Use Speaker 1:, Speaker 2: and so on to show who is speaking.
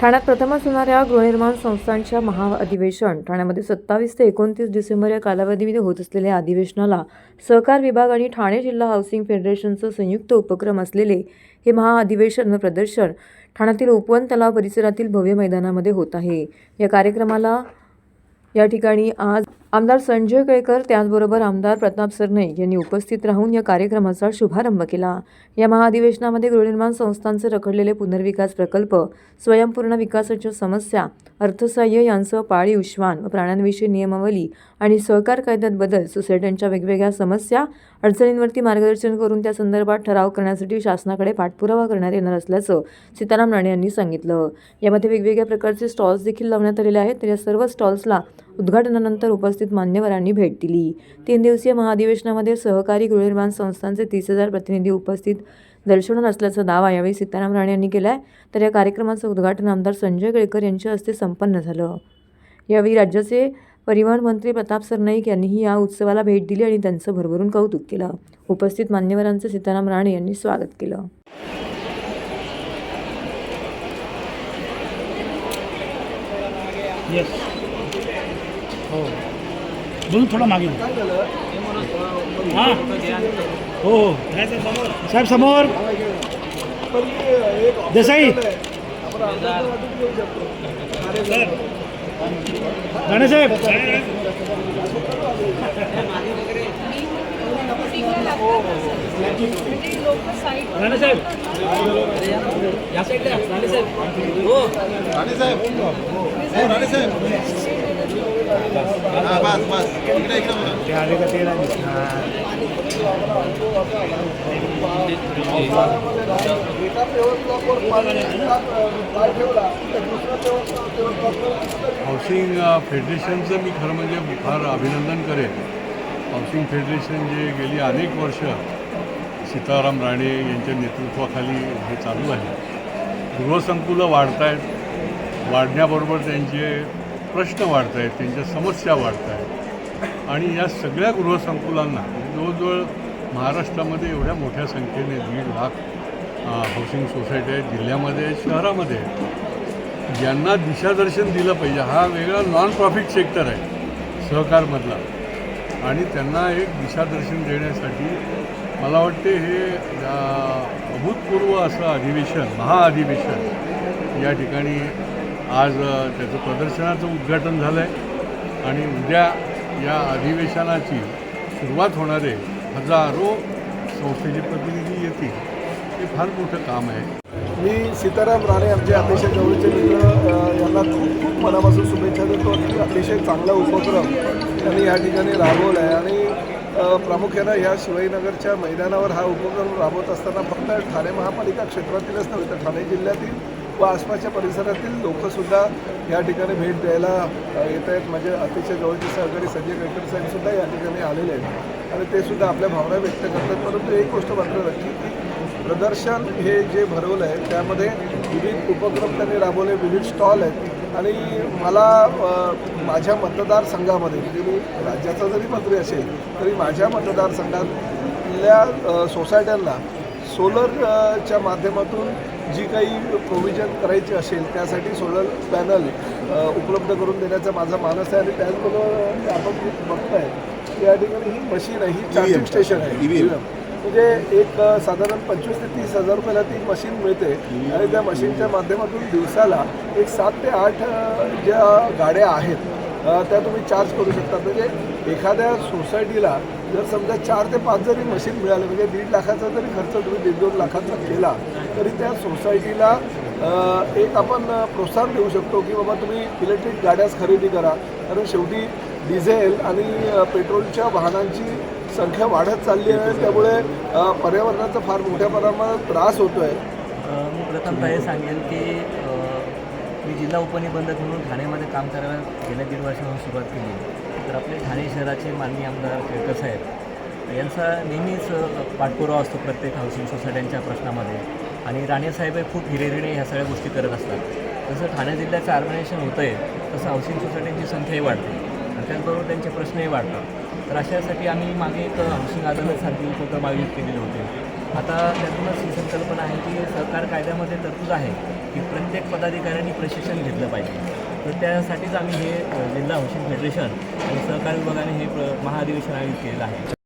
Speaker 1: ठाण्यात प्रथमच होणाऱ्या गृहनिर्माण संस्थांच्या महाअधिवेशन ठाण्यामध्ये सत्तावीस ते एकोणतीस डिसेंबर या कालावधीमध्ये होत असलेल्या अधिवेशनाला सहकार विभाग आणि ठाणे जिल्हा हाऊसिंग फेडरेशनचं संयुक्त उपक्रम असलेले हे महाअधिवेशन व प्रदर्शन ठाण्यातील उपवन तलाव परिसरातील भव्य मैदानामध्ये होत आहे. या कार्यक्रमाला या ठिकाणी आज आमदार संजय केळकर त्याचबरोबर आमदार प्रताप सरनाईक यांनी उपस्थित राहून या कार्यक्रमाचा शुभारंभ केला. या महाअधिवेशनामध्ये गृहनिर्माण संस्थांचे रखडलेले पुनर्विकास प्रकल्प स्वयंपूर्ण विकासाच्या समस्या अर्थसहाय्य यांसह पाळीव श्वान व प्राण्यांविषयी नियमावली आणि सहकार कायद्यात बदल सोसायट्यांच्या वेगवेगळ्या समस्या अडचणींवरती मार्गदर्शन करून त्या संदर्भात ठराव करण्यासाठी शासनाकडे पाठपुरावा करण्यात येणार असल्याचं सीताराम राणे यांनी सांगितलं. यामध्ये वेगवेगळ्या प्रकारचे स्टॉल्स देखील लावण्यात आलेले आहेत तर या सर्व स्टॉल्सला उद्घाटनानंतर उपस्थित मान्यवरांनी भेट दिली. तीन दिवसीय महाधिवेशनामध्ये सहकारी गृहनिर्माण संस्थांचे तीस हजार प्रतिनिधी उपस्थित. दर्शवणार असल्याचा दावा यावेळी सीताराम राणे यांनी केला आहे तर या कार्यक्रमाचं उद्घाटन आमदार संजय केळकर यांच्या हस्ते संपन्न झालं. यावेळी राज्याचे परिवहन मंत्री प्रताप सरनाईक यांनीही या उत्सवाला भेट दिली आणि त्यांचं भरभरून कौतुक केलं. उपस्थित मान्यवरांचं सीताराम राणे यांनी स्वागत केलं.
Speaker 2: Yes. हो. बोलून थोडं मागे. हां. हो हो. साहेब समोर. देसाई. राणे साहेब. राणे साहेब. या साईडला राणे साहेब. हो.
Speaker 3: राणे साहेब. हो राणे साहेब.
Speaker 2: ते आले का ते नाही
Speaker 4: हाऊसिंग फेडरेशनचं मी खरं म्हणजे फार अभिनंदन करेन. हाऊसिंग फेडरेशन जे गेली अनेक वर्ष सीताराम राणे यांच्या नेतृत्वाखाली हे चालू आहे. गृहसंकुलं वाढत आहेत वाढण्याबरोबर त्यांचे प्रश्न वाढत आहेत त्यांच्या समस्या वाढत आहेत आणि या सगळ्या गृहसंकुलांना जवळजवळ महाराष्ट्रामध्ये एवढ्या मोठ्या संख्येने दीड लाख हाऊसिंग सोसायटी आहेत जिल्ह्यामध्ये आहेत, शहरामध्ये आहेत. ज्यांना दिशादर्शन दिलं पाहिजे हा वेगळा नॉन प्रॉफिट सेक्टर आहे सहकारमधला आणि त्यांना एक दिशादर्शन देण्यासाठी मला वाटते हे अभूतपूर्व असं अधिवेशन महाअधिवेशन या ठिकाणी आज त्याचं प्रदर्शनाचं उद्घाटन झालं आहे आणि उद्या या अधिवेशनाची सुरुवात होणार आहे हजारो संस्थेचे प्रतिनिधी येतील. हे फार मोठं काम आहे.
Speaker 3: मी सीताराम राणे आमचे अतिशय जवळचे मित्र यांना खूप खूप मनापासून शुभेच्छा देतो. अतिशय चांगला उपक्रम त्यांनी या ठिकाणी राबवला आहे आणि प्रामुख्यानं ह्या शिवाजीनगरच्या मैदानावर हा उपक्रम राबवत असताना फक्त ठाणे महापालिका क्षेत्रातीलच नव्हे तर ठाणे जिल्ह्यातील व आसपासच्या परिसरातील लोकंसुद्धा या ठिकाणी भेट द्यायला येत आहेत. म्हणजे अतिशय जवळचे सहकारी संजय केळकर साहेबसुद्धा या ठिकाणी आलेले आहेत. आणि ते सुद्धा आपल्या भावना व्यक्त करतात. परंतु एक गोष्ट मात्र नक्की की प्रदर्शन हे जे भरवलं आहे त्यामध्ये विविध उपक्रम त्यांनी राबवले विविध स्टॉल आहेत. आणि मला माझ्या मतदारसंघामध्ये म्हणजे मी राज्याचा जरी मंत्री असेल तरी माझ्या मतदारसंघातल्या सोसायट्यांना सोलरच्या माध्यमातून जी काही प्रोव्हिजन करायची असेल त्यासाठी सोलर पॅनल उपलब्ध करून देण्याचा माझा मानस आहे आणि त्याचबरोबर आपण बघताय की या ठिकाणी ही मशीन आहे ही चार्जिंग स्टेशन आहे. EVM. म्हणजे एक साधारण पंचवीस ते तीस हजार रुपयाला ती मशीन मिळते. आणि त्या मशीनच्या माध्यमातून दिवसाला एक सात ते आठ ज्या गाड्या आहेत त्या तुम्ही चार्ज करू शकता. म्हणजे एखाद्या सोसायटीला जर समजा चार ते पाच जरी मशीन मिळाले म्हणजे दीड लाखाचा जरी खर्च तुम्ही दीड दोन लाखाचा केला तरी त्या सोसायटीला एक आपण प्रोत्साहन देऊ शकतो की बाबा तुम्ही इलेक्ट्रिक गाड्याच खरेदी करा. कारण शेवटी डिझेल आणि पेट्रोलच्या वाहनांची संख्या वाढत चालली आहे. त्यामुळे पर्यावरणाचा फार मोठ्या प्रमाणात त्रास होतो आहे
Speaker 5: मी प्रथमतः हे सांगेन की मी जिल्हा उपनिबंधक म्हणून ठाण्यामध्ये काम करायला गेल्या दीड वर्षापासून सुरुवात केली. तर आपले ठाणे शहराचे माननीय आमदार केळकर साहेब यांचा नेहमीच पाठपुरावा असतो प्रत्येक हाऊसिंग सोसायट्यांच्या प्रश्नामध्ये. आणि राणेसाहेब हे खूप हिरेरिणे ह्या सगळ्या गोष्टी करत असतात. जसं ठाणे जिल्ह्याचं आर्गनायझेशन होतं आहे तसं हाऊसिंग सोसायट्यांची संख्याही वाढते. आणि त्याचबरोबर त्यांचे प्रश्नही वाढतात. तर अशासाठी आम्ही मागे एक हाऊसिंग अदालतसारखी उपक्रम आयोजित केलेले होते. आता त्यातूनच ही संकल्पना आहे की सहकार कायद्यामध्ये तरतूद आहे की प्रत्येक पदाधिकाऱ्यांनी प्रशिक्षण घेतलं पाहिजे. तर त्यासाठीच आम्ही हे जिल्हा हाऊसिंग फेडरेशन आणि सहकार विभागाने हे प्र महाअधिवेशन आयोजित केलेलं आहे.